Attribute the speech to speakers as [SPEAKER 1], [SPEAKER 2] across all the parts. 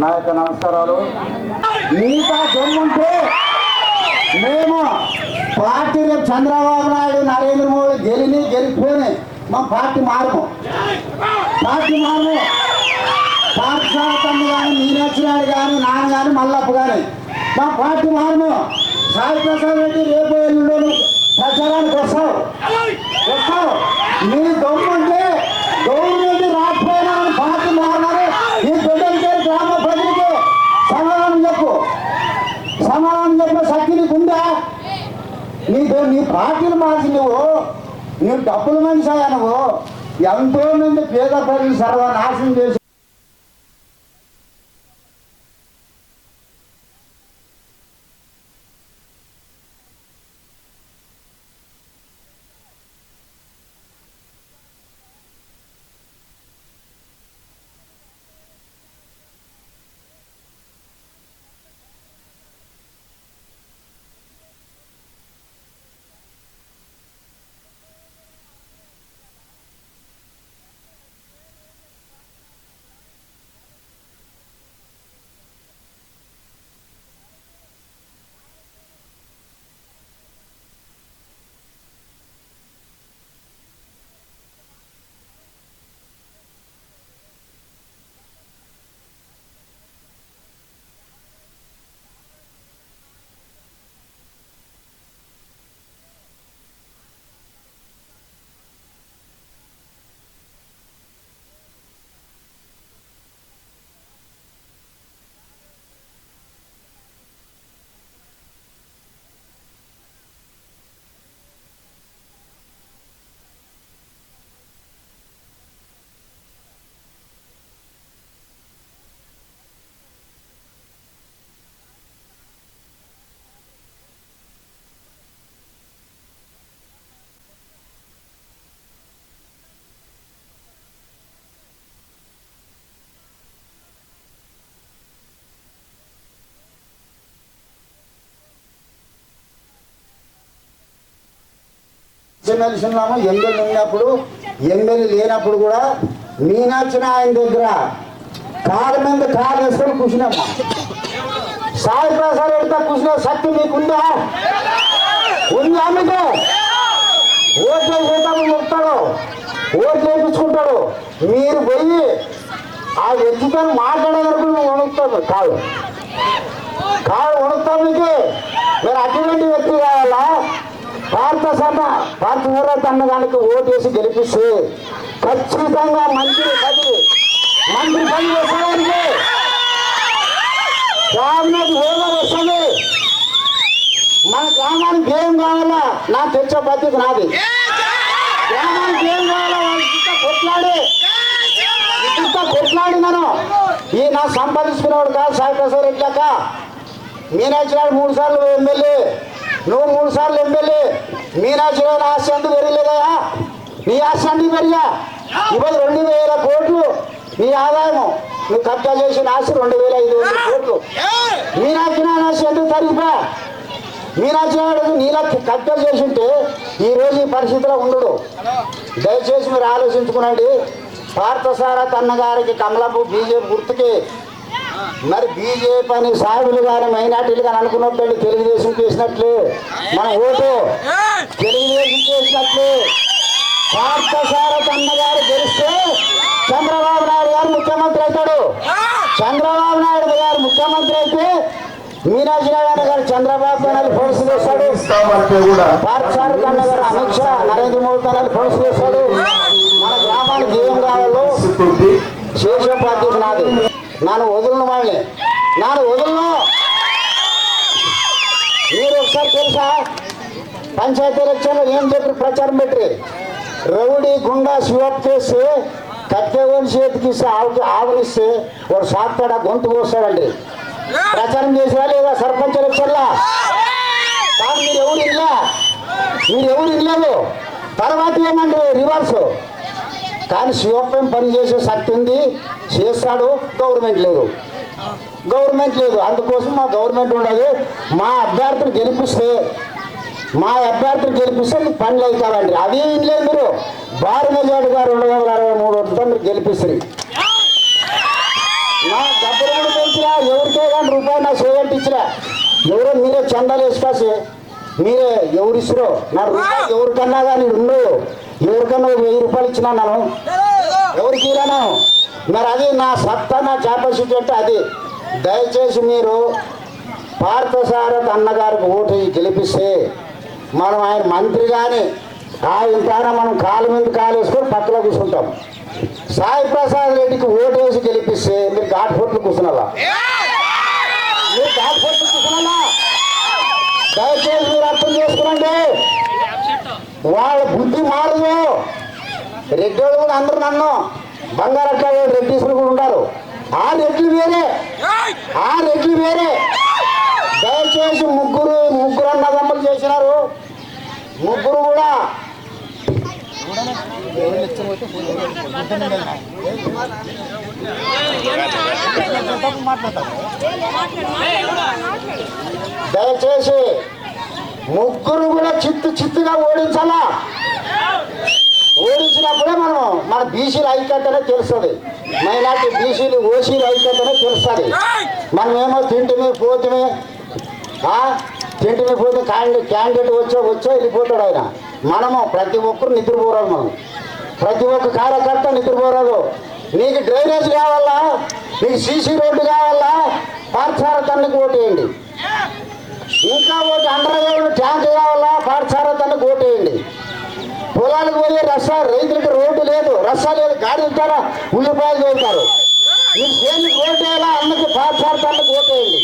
[SPEAKER 1] నా యొక్క నమస్కారాలు. మీతో దొంగుంటే మేము పార్టీ రేపు చంద్రబాబు నాయుడు నరేంద్ర మోడీ గెలిని గెలిపోయి మా పార్టీ మారము. పార్టీ మారము. పార్టీ సాగుతుంది కానీ మీనాక్షి కానీ నాన్న కానీ మల్లప్ప కానీ మా పార్టీ మారము. సాయి ప్రసాద్ రెడ్డి రేపు ఎల్లుండి ప్రచారానికి వస్తావు వస్తావు మీ దొంగుంటే గవర్నమెంట్ రాకపోయినా కానీ పార్టీ మారినారు ఈ బిడ్డలకి గ్రామ ప్రజలకి సమాధానం చెప్పు సమాధానం చెప్పిన శక్తి నీకుందా నీ నీ పార్టీలు నువ్వు నువ్వు డబ్బుల మనిషి అయ్యా నువ్వు ఎంతో మంది పేద ప్రజలు సర్వనాశనం చేసి ఎమ్మెల్సీ ఉన్నాము ఎమ్మెల్యే ఉన్నప్పుడు ఎమ్మెల్యే లేనప్పుడు కూడా మీనాచిన ఆయన దగ్గర కారు మీద కారు వేసుకొని కూర్చున్నాము సాయి ప్రసాద్ రెడ్డితో కూర్చున్న శక్తి మీకుందా? ఉందా మీకు? ఓట్లు వేసేటప్పుడు చెప్తాడు. ఓట్లు వేయించుకుంటాడు మీరు పోయి ఆ వ్యక్తితో మాట్లాడే వరకు వణుకుతాడు కాదు. కాదు వణుకుతాం మీకు. మీరు అటువంటి వ్యక్తి కావాలా? భారత సభ భారత ఊరత అన్నదానికి ఓటేసి గెలిపిస్తే ఖచ్చితంగా మంత్రి పదవి మంత్రి పదవి వస్తానికి క్యాబినెట్ హోదా వస్తుంది మన గ్రామానికి ఏం కావాలా? నా తెచ్చే బాధ్యత నాది. గ్రామానికి ఏం కావాలా? వాళ్ళు ఇంత కొట్లాడి. ఇంత కొట్లాడినాను ఈ నా సంపాదించుకునేవాడు కాదు సాయి ప్రసాద్ రెడ్లాక మీనాక్షి నాయుడు మూడు సార్లు ఎమ్మెల్యే. నువ్వు మూడు సార్లు ఎమ్మెల్యే మీనాక్షి నాయుడు ఆస్తి పెరగలేదా? నీ ఆస్తి ఎందుకు పెరిగా? ఇవాళ రెండు వేల కోట్లు నీ ఆదాయము. నువ్వు కబ్జా చేసిన ఆస్తి రెండు వేల ఐదు వందల కోట్లు. మీనాక్షి నాయుడు ఆస్తి ఎందుకు తరిగిపా? మీనాక్షి నాయుడు నీలా కబ్జా చేసింటే ఈరోజు ఈ రోజు ఈ పరిస్థితిలో ఉండడు. దయచేసి మీరు ఆలోచించుకునండి. పార్థసారథ అన్నగారికి కమలపు బీజేపీ గుర్తుకి మరి బీజేపీ అని సాగులు కానీ మైనార్టీలు కానీ అనుకున్నట్టు తెలుగుదేశం చేసినట్లు. మన ఓటు తెలుగుదేశం చేసినట్లు. పార్థసారథ అన్నగారు గెలిస్తే చంద్రబాబు నాయుడు గారు ముఖ్యమంత్రి అవుతాడు. చంద్రబాబు నాయుడు గారు ముఖ్యమంత్రి అయితే నాయుడు గారు చంద్రబాబు నాయుడు ఫోర్స్ చేస్తాడు. పార్థసారథ అన్న గారు అమిత్ షా నరేంద్ర మోదీ గారు ఫోర్స్ చేస్తాడు. మన గ్రామానికి ఏం కావాలో చేసే బాధ్యత నాది. నన్ను వదులను వాళ్ళని నాను వదులను. మీరు ఒకసారి తెలుసా? పంచాయతీ ఎలక్షన్లో ఏం చెప్పి ప్రచారం పెట్టి రౌడీ గుండా శివప్ చేస్తే కత్తెవని చేతికి ఇస్తే ఆవుకి ఆవులిస్తే వాడు సాగుతాడా గొంతు పోస్తాడండి ప్రచారం చేసినా లేదా సర్పంచ్ ఎలక్షన్లా? కాదు మీరు ఎవరు ఇల్లా మీరు ఎవరు ఇల్లేదు తర్వాత ఏమంటారు? రివర్స్. కానీ సిఓపిఎం పనిచేసే శక్తి ఉంది? చేస్తాడు గవర్నమెంట్ లేదు. గవర్నమెంట్ లేదు. అందుకోసం మా గవర్నమెంట్ ఉండదు. మా అభ్యర్థులు గెలిపిస్తే మా అభ్యర్థులు గెలిపిస్తే మీకు పనులు అవుతారండి అది లేదు మీరు. భారీ గారు రెండు వందల అరవై మూడు వస్తుందో మీరు నా డబ్బులు కూడా పెంచినా ఎవరికే కానీ రూపాయి నా సేవెంట్ ఇచ్చినా ఎవరో మీరే చందాలు వేసుకోసి మీరే ఎవరిసిరో నా రూపాయి ఎవరికన్నా కానీ ఉండవు ఎవరికన్నా ఒక వెయ్యి రూపాయలు ఇచ్చినా నన్ను. ఎవరికి ఇలాను మరి అది నా సత్తా నా కెపాసిటీ అంటే అది. దయచేసి మీరు పార్థసారథ్ అన్నగారికి ఓటు వేసి గెలిపిస్తే మనం ఆయన మంత్రి కానీ ఆయన పైన మనం కాలు మీద కాలు వేసుకొని పక్కలో కూర్చుంటాం. సాయి ప్రసాద్ రెడ్డికి ఓటు వేసి గెలిపిస్తే మీరు ఘాట్ ఫోట్లు కూర్చున్నారా మీరు ఘాట్ ఫోర్ట్లు కూర్చున్నారా దయచేసి మీరు అర్థం చేసుకోండి వాళ్ళ బుద్ధి మారదు. రెడ్డి వాళ్ళు కూడా అందరూ నన్ను బంగారట్ల రెడ్డిసులు కూడా ఉంటారు ఆ రెడ్లు వేరే. ఆ రెడ్లు వేరే. దయచేసి ముగ్గురు ముగ్గురు అన్నదమ్ములు చేసినారు. ముగ్గురు కూడా దయచేసి ముగ్గురు కూడా చిత్తు చిత్తుగా ఓడించాలా? ఓడించినప్పుడే మనం మన బీసీల ఐక్యతనే తెలుస్తుంది. మైనార్టీ బీసీలు ఓసీలు ఐక్యతనే తెలుస్తుంది. మనమేమో ఏమో తింటిమి పోతిమి తింటిమి పోతే క్యాండిడేట్ క్యాండిడేట్ వచ్చో వచ్చో వెళ్ళిపోతాడు ఆయన. మనము ప్రతి ఒక్కరు నిద్రపోరాదు మనం. ప్రతి ఒక్క కార్యకర్త నిద్రపోరాదు. నీకు డ్రైనేజ్ కావాలా? నీకు సీసీ రోడ్డు కావాలా? పాఠశాల తన్నుకు ఓటేయండి. ఇంకా ఒకటి అండర్ ట్యాంక్ కావాలా పాఠశాల తనకు కోటేయండి. పొలాలకు పోయే రస రైతులకు రోడ్డు లేదు. రస లేదు గాడి ఉంటారా ఉల్లిపాయలు వెళ్తారు మీరు ఏది ఓటు వేయాలా అన్నకి పాఠశాల తనకు ఓటేయండి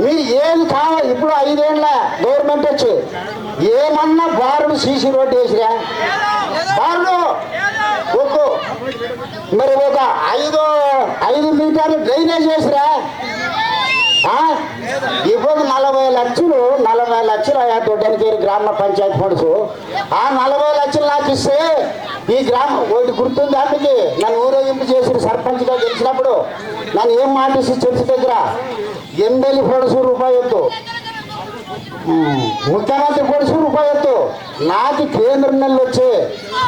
[SPEAKER 1] మీరు ఏది కావాలి ఇప్పుడు ఐదేళ్ళ గవర్నమెంట్ వచ్చి ఏమన్నా బారుడు సీసీ రోడ్డు వేసిరా? బారుడు ఒక మరి ఒక ఐదు ఐదు మీటర్లు డ్రైనేజ్ చేసిరా ఆ? ఇప్పుడు నలభై లక్షలు నలభై లక్షలు ఆయా దొడ్డనికేరి గ్రామ పంచాయతీ ఫండ్స్. ఆ నలభై లక్షలు నాకు ఇస్తే ఈ గ్రామం ఒకటి గుర్తుంది అందుకే నన్ను ఊరేగింపు చేసిన సర్పంచ్గా గెలిచినప్పుడు నన్ను ఏం మాట ఇచ్చి చర్చి దగ్గర? ఎమ్మెల్యే ఫండ్స్ రూపాయి ఎత్తు ముఖ్యమంత్రి ఫండ్స్ రూపాయి ఎత్తు నాకు కేంద్ర నెలలు వచ్చే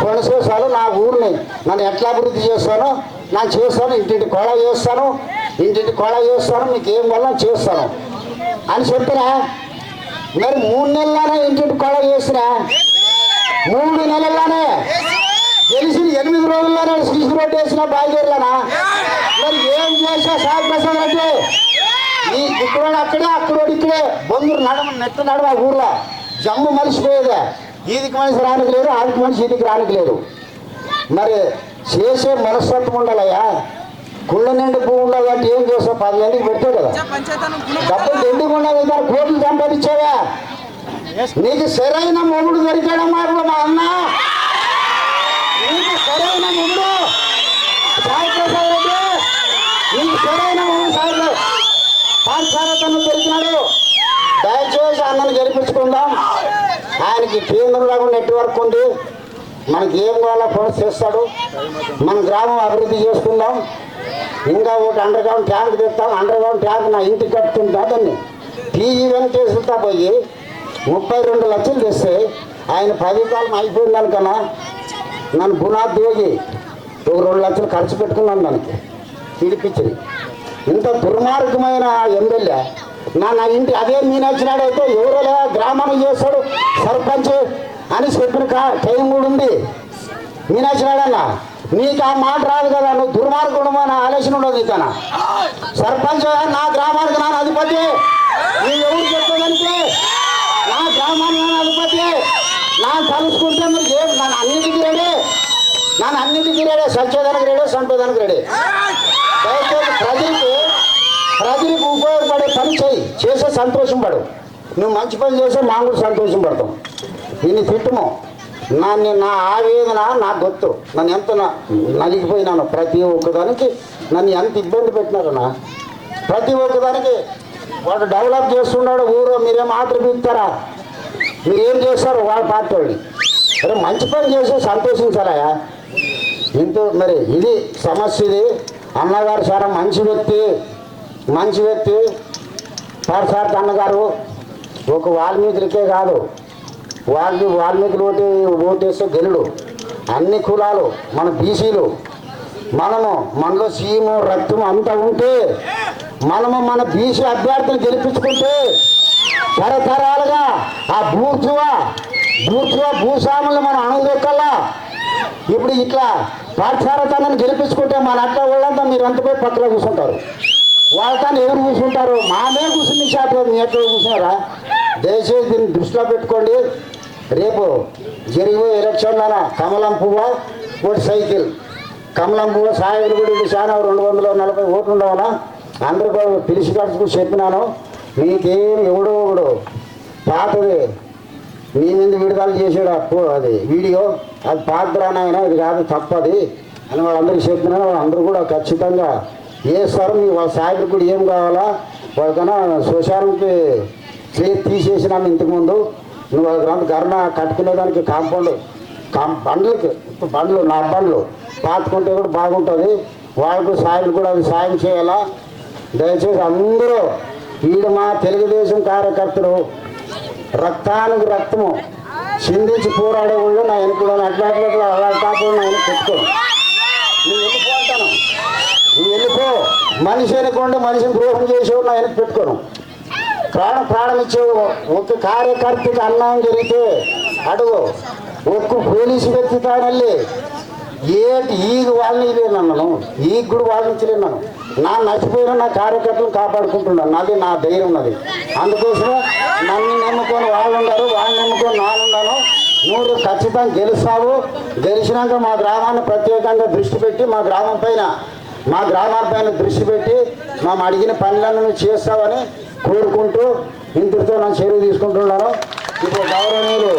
[SPEAKER 1] పొడుసు నా ఊరిని నన్ను ఎట్లా అభివృద్ధి చేస్తానో నేను చేస్తాను ఇంటింటి కొడ చేస్తాను ఇంటింటి కొళ చేస్తాను మీకు ఏం వల్ల చేస్తాను. అని చెప్పినా మరి మూడు నెలల్లోనే ఇంటింటి కొడ చేసినా మూడు నెలల్లోనే? గెలిచిన ఎనిమిది రోజుల్లోనే సీసీ రోడ్డు వేసిన బాధ్యతలనా మరి ఏం చేసా సాయి ప్రసాద్ రెడ్డి? ఈ ఇక్కడ అక్కడే అక్కడ ఇక్కడే. బొందూరు నడమ నెత్త నడవ ఊర్లో. జమ్ము మలిసిపోయేదే ఈదికి మనిషి రానికి లేదు ఆదికి మనిషి ఈదికి రానికి లేదు. మరి చేసే మనస్తత్వం ఉండాలయ్యా. కుళ్ళ నిండి పువ్వు ఉండాలి అంటే ఏం చేస్తావు? పది మందికి పెడతావు కదా. డబ్బులు ఉండవు ఇద్దరు కోట్లు సంపాదించావా? నీకు సరైన మొగుడు దొరికాడు మాట మా అన్న? నీకు సరైన మొగుడు? సాయి ప్రసాద్ రెడ్డి నీకు సరైన మొగుడు సాయి పాఠశాలతను దొరికినాడు. దయచేసి అన్నను గెలిపించుకుందాం. ఆయనకి కేంద్రంలో నెట్వర్క్ ఉంది. మనకి ఏం కావాలో ఫోన్ చేస్తాడు. మన గ్రామం అభివృద్ధి చేసుకుందాం. ఇంకా ఒకటి అండర్ గ్రౌండ్ ట్యాంక్ తెస్తాం. అండర్ గ్రౌండ్ ట్యాంక్ నా ఇంటికి కట్టుకుంటా దాన్ని. పీజీ వెంకటేశ్వరతో పోయి ముప్పై రెండు లక్షలు తెస్తే ఆయన పది కాలం అయిపోయిన కన్నా నన్ను పునాది దిగి ఒక రెండు లక్షలు ఖర్చు పెట్టుకున్నాను దానికి. పిలిపించింది. ఇంత దుర్మార్గమైన ఎమ్మెల్యే. నా నా ఇంటి అదే మీనాచినాడైతే అయితే ఎవరో గ్రామానికి చేస్తాడు. సర్పంచ్ అని చెప్పిన కా- టైం కూడా ఉంది. మీనచ్చినాడన్న నీకు ఆ మాట రాదు కదా నువ్వు దుర్మార్గుడు నా ఆలోచన ఉండదు నీకన? సర్పంచ్ నా గ్రామానికి నా అధిపతి. నీ ఎవరు చెప్పేదానికి? నా గ్రామానికి నా అధిపతి. నా తలుసుకుంటే మీరు ఏం నన్ను అన్నిటికీ రెడీ. నన్ను అన్నిటికీ రెడీ. సత్యోదానికి రెడీ సంపేదానికి రెడీ. దయచేసి ప్రజలకు ఉపయోగపడే పని చేయి చేసే సంతోషం పడు. నువ్వు మంచి పని చేస్తే మా కూడా సంతోషం పడతాం. దీన్ని తిట్టము. నన్ను నా ఆవేదన నాకు గొత్తు నన్ను ఎంత నలిగిపోయినాను ప్రతి ఒక్కదానికి నన్ను ఎంత ఇబ్బంది పెట్టినారన్నా ప్రతి ఒక్కదానికి వాడు డెవలప్ చేస్తున్నాడు ఊరు మీరేం ఆర్డర్ పిలుస్తారా మీరేం చేస్తారు వాళ్ళ పార్టీ వాళ్ళు. అరే మంచి పని చేసి సంతోషించాలయా ఇంత మరి ఇది సమస్య ఇది. అన్నగారు సార్ మంచి వ్యక్తి. మంచి వ్యక్తి. పార్సార్ అన్నగారు ఒక వాల్మీకి కాదు వాళ్ళు వాల్మీకులు ఓటు ఓటేస్తే గెలుడు. అన్ని కులాలు మన బీసీలు మనము మనలో సీము రక్తం అంతా ఉంటే మనము మన బీసీ అభ్యర్థులు గెలిపించుకుంటే తరతరాలుగా ఆ బూర్జువ బూర్జువ భూస్వాములు మనం అణుదొక్కల్లా ఇప్పుడు ఇట్లా పాఠశాలతనం గెలిపించుకుంటే మన అట్లా వాళ్ళంతా మీరు అంత పోయి పక్కన కూర్చుంటారు. వాళ్ళతో ఎవరు కూర్చుంటారు? మామే కూర్చుని చేపలేదు మీ ఎట్లా కూర్చున్నారా? దయచేసి దీన్ని దృష్టిలో పెట్టుకోండి. రేపు జరిగే ఎలక్షన్ల కమలం పువ్వ ఓటు సైకిల్. కమలం పువ్వ సాయిలు కూడా చాలా రెండు వందల నలభై ఓట్లు ఉండవాలా అందరూ కూడా పిలిచి కలుసుకుని చెప్పినాను. మీకేం ఎవడో ఒకడు పాతది. మీ మీద విడుదల చేసాడు అప్పు అది వీడియో? అది పాత్రానాయన ఇది కాదు తప్పది అని వాళ్ళందరికీ చెప్తున్నాను వాళ్ళందరూ కూడా ఖచ్చితంగా సార్ మీ వాళ్ళ సాయికి కూడా ఏం కావాలా? వాళ్ళకన్నా శ్మశానంకి చేతి తీసేసినాము ఇంతకుముందు. నువ్వు వాళ్ళ గ్రంథ గర్ణ కట్టుకునేదానికి కాంపౌండ్ కాం బండ్లకి బండ్లు నా బండ్లు. పాతుకుంటే కూడా బాగుంటుంది. వాళ్ళకు సాయం కూడా అది సాయం చేయాలా? దయచేసి అందరూ వీడు మా తెలుగుదేశం కార్యకర్తలు రక్తానికి రక్తము చిందించి పోరాడే వాళ్ళు నా వెనుకలో అట్లా అలా కాకుండా నా వెనక పెట్టుకో నువ్వు వెళ్ళిపోతాను నువ్వు వెళ్ళిపో. మనిషి అనుకోండి మనిషిని ద్రోహం చేసేవాడు నా వెనక పెట్టుకోను. ప్రాణ ప్రాణమిచ్చే ఒక కార్యకర్తకి అన్యాయం జరిగితే అడుగు. ఒక్క పోలీసు వ్యక్తి తానల్లి ఏంటి ఈగ వాళ్ళని నన్ను. ఈగ కూడా వాళ్ళనించలేను నా నచ్చిపోయిన నా కార్యకర్తలను కాపాడుకుంటున్నాను నాది నా ధైర్యం ఉన్నది. అందుకోసమే నన్ను నమ్ముకొని వాళ్ళు ఉన్నారు వాళ్ళని నమ్ముకొని నానున్నాను నువ్వు ఖచ్చితంగా గెలుస్తావు. గెలిచినాక మా గ్రామాన్ని ప్రత్యేకంగా దృష్టి పెట్టి మా గ్రామం పైన మా గ్రామాల పైన దృష్టి పెట్టి మేము అడిగిన పనులను నువ్వు చేస్తావని కోరుకుంటూ ఇంతటితో నా చర్య తీసుకుంటున్నాను. ఇప్పుడు గౌరవనీయులు